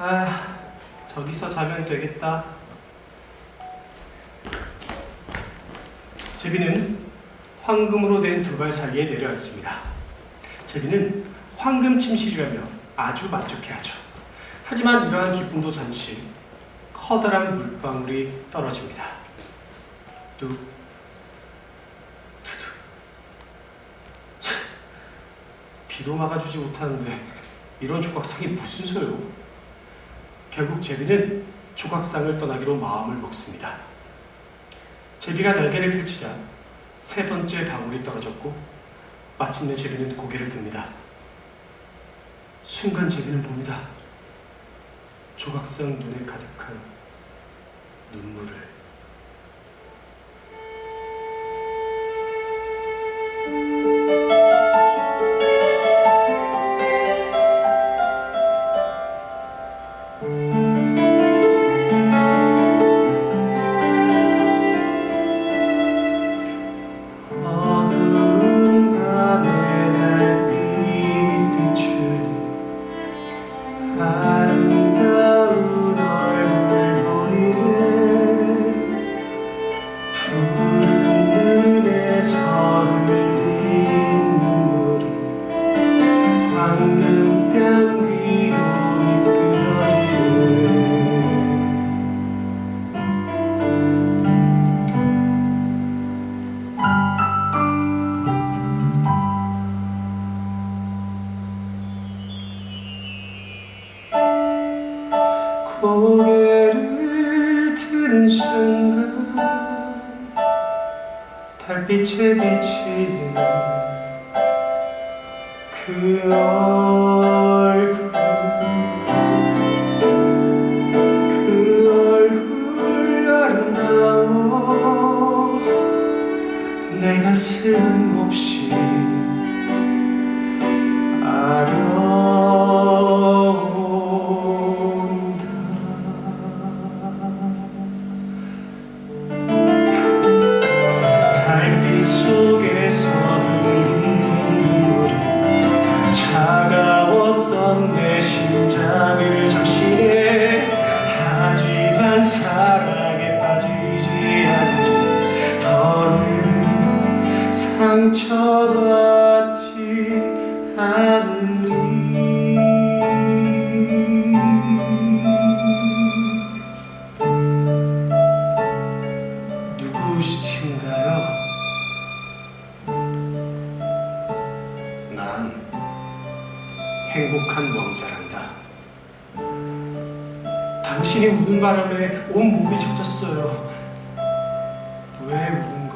아, 저기서 자면 되겠다. 제비는 황금으로 된 두발 사이에 내려앉습니다. 제비는 황금 침실이라며 아주 만족해하죠. 하지만 이러한 기쁨도 잠시 커다란 물방울이 떨어집니다. 뚝. 비도 막아주지 못하는데 이런 조각상이 무슨 소요? 결국 제비는 조각상을 떠나기로 마음을 먹습니다. 제비가 날개를 펼치자 세 번째 방울이 떨어졌고 마침내 제비는 고개를 듭니다. 순간 제비는 봅니다. 조각상 눈에 가득한 눈물을. 고개를 드는 순간 달빛에 비치는 그 얼굴 그 얼굴 아름다워. 내 가슴 몹시 아려 하지만 사랑에 빠지지 않는 더는 상처받지 않으리 누구신가요? 난 행복한 왕자란다. 당신이 우는 바람에 온 몸이 젖었어요. 왜 우는